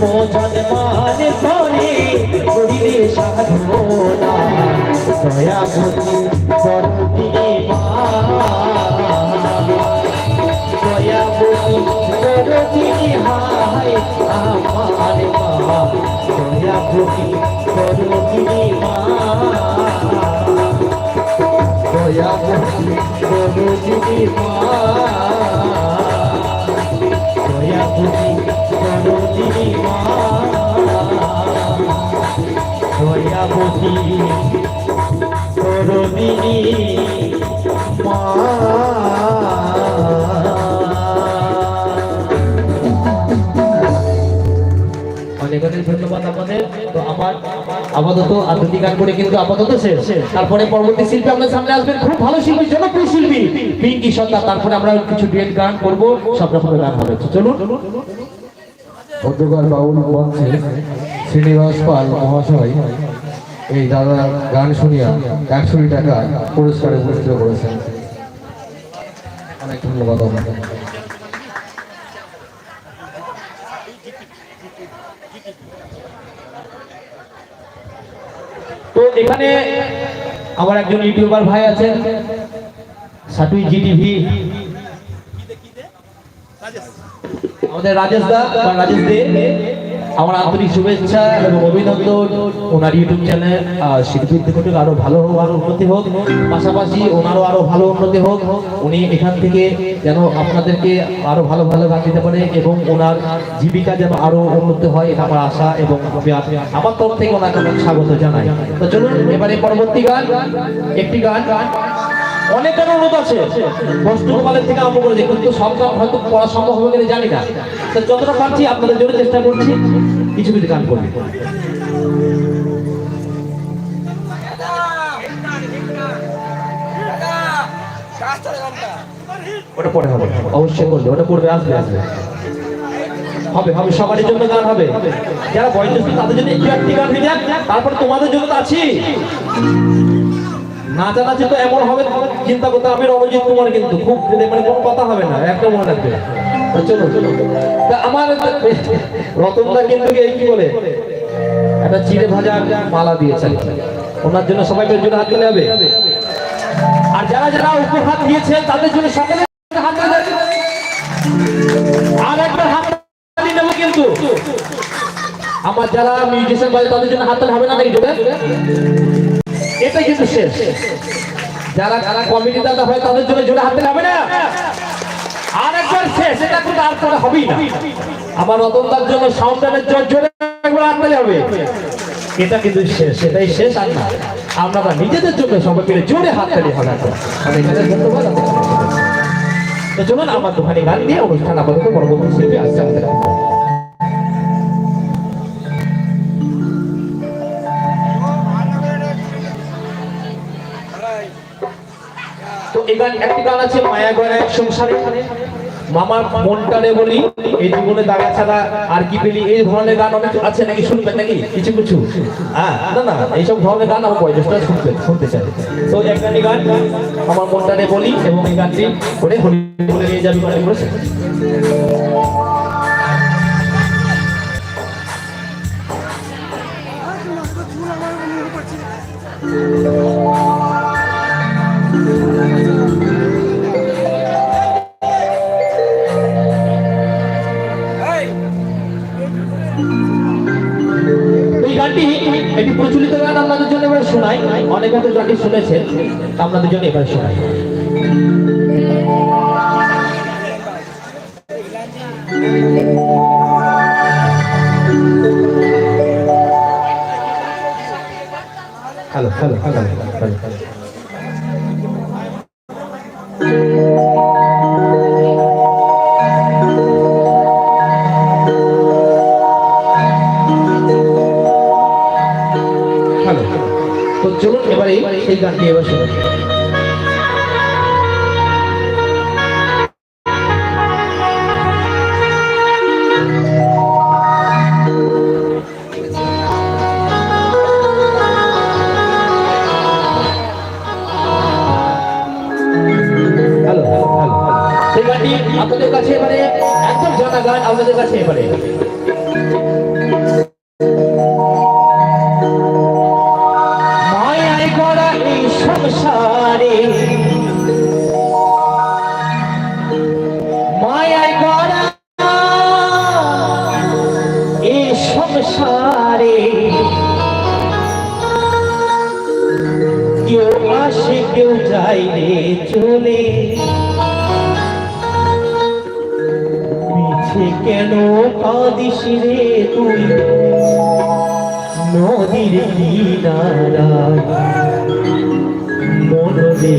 ভোজন মানে করে করিলে সাধনা দয়াবতী করতি মা। দয়াবতী করতি হায় আমার মা। দয়াবতী করতি মা। দয়াবতী করতি মা। অনেক অনেক ধন্যবাদ আপনাদের। তো আমার আপাতত আধুনিক গান করে কিন্তু আপাতত শেষ। তারপরে পরবর্তী শিল্পী আমাদের সামনে আসবেন খুব ভালো শিল্পী জনপ্রিয় শিল্পী পিঙ্কি সত্তা তারপরে আমরা কিছু ডুয়েট গান করব সব রকমের গান হবে। চলুন। বাউল মঞ্চে শ্রীনিবাস পাল মহাশয় এই দাদা গান শুনিয়া একশো টাকা পুরস্কারে পুরস্কৃত করেছেন। অনেক ধন্যবাদ তো এখানে আমার একজন ইউটিউবার ভাই আছেন, সাটুই জিটিভি। আমাদের রাজেশ দা রাজেশ দে। আমার আন্তরিক শুভেচ্ছা এবং অভিনন্দন। ওনার ইউটিউব চ্যানেল শিল্পীর থেকে আরও ভালো আরও উন্নতি হোক। পাশাপাশি ওনারও আরও ভালো উন্নতি হোক। উনি এখান থেকে যেন আপনাদেরকে আরও ভালো ভালো গান দিতে পারে এবং ওনার জীবিকা যেন আরও উন্নত হয়, এটা আমার আশা এবং আমার তরফ থেকে ওনাকে স্বাগত জানাই। তো চলুন, এবারে পরবর্তী গান। একটি গান। অনেক গান অনুরোধ আছে। বস্তুকালের থেকে আরম্ভ করেছে কিন্তু সব হয়তো পড়া সম্ভব হবে কিনা জানি না। তো যতটা পারছি আপনাদের জন্য চেষ্টা করছি, কিছু কিছু গান করবে। ওটা পরে হবে। অবশ্যই করবে, ওটা করবে আসবে আসবে। হবে হবে, সবারই জন্য গান হবে। যারা বয়োজ্যেষ্ঠ, তাদের জন্য একটু একটি গান তারপর তোমাদের জন্য তো আছি। নাচানাচি তো এমন হবে, চিন্তা করতে আমি রণজিৎ কুমার কিন্তু খুব মানে কোনো কথা হবে না, একটা মনে রাখবে। চলো চলো তা আমার রতনদা কিন্তু এই কি বলে? একটা চিড়ে ভাজা মালা দিয়েছে ওনার জন্য সবাইকে জন্য হাত তুলে হবে আর যারা যারা উপহার দিয়েছে তাদের জন্য সকলে আর একবার হাত নেব কিন্তু। আমার যারা মিউজিশিয়ান বাজে, তাদের জন্য হাত তালি হবে না নাকি এটাই কিন্তু শেষ। যারা যারা কমিটি দাদা হয়, তাদের জন্য জোরে হাতে হবে না। আর একবার শেষ, এটা কিন্তু আর পরে হবেই না। আমার রতনদার জন্য সাউন্ডারের জোর, জোরে একবার হাতে হবে। এটা কিন্তু শেষ, এটাই শেষ আর না। আমরা নিজেদের জন্য সবাই মিলে জোরে হাত তালি হবে। ধন্যবাদ তো চলুন, আমার দোকানে গান দিয়ে অনুষ্ঠান আপাতত পরবর্তী শিল্পী আসছে আমাদের। গান, একটি গান আছে মায়া এক সংসারে। মামার মনটারে বলি, এই জীবনে দাগা ছাড়া আর কি পেলি? এই ধরনের গান অনেক আছে নাকি? শুনবেন নাকি? কিছু কিছু। হ্যাঁ না না, এইসব ধরনের গান আমার বয়োজ্যেষ্ঠরা শুনবেন শুনতে চাই। তো এক গান আমার মনটারে বলি এবং এই গানটি করে হলি বলে নিয়ে যাবি মানে করেছে। এই একটি প্রচলিত গান আপনাদের জন্য এবার শোনাই। অনেক হয়তো যাকে শুনেছেন আপনাদের জন্য এবার শোনাই। Hello hello hello hello hello. তো চলুন এবারে সেই গানটি এবার সেই গানটি আপনাদের কাছে এবারে একদম জানা গান আপনাদের কাছে এবারে। সংসারে। কেউ আসে কেউ যাইলে চলে। পিছে কেন কাঁদিস রে তুই? নদীর কিনারায় মনরে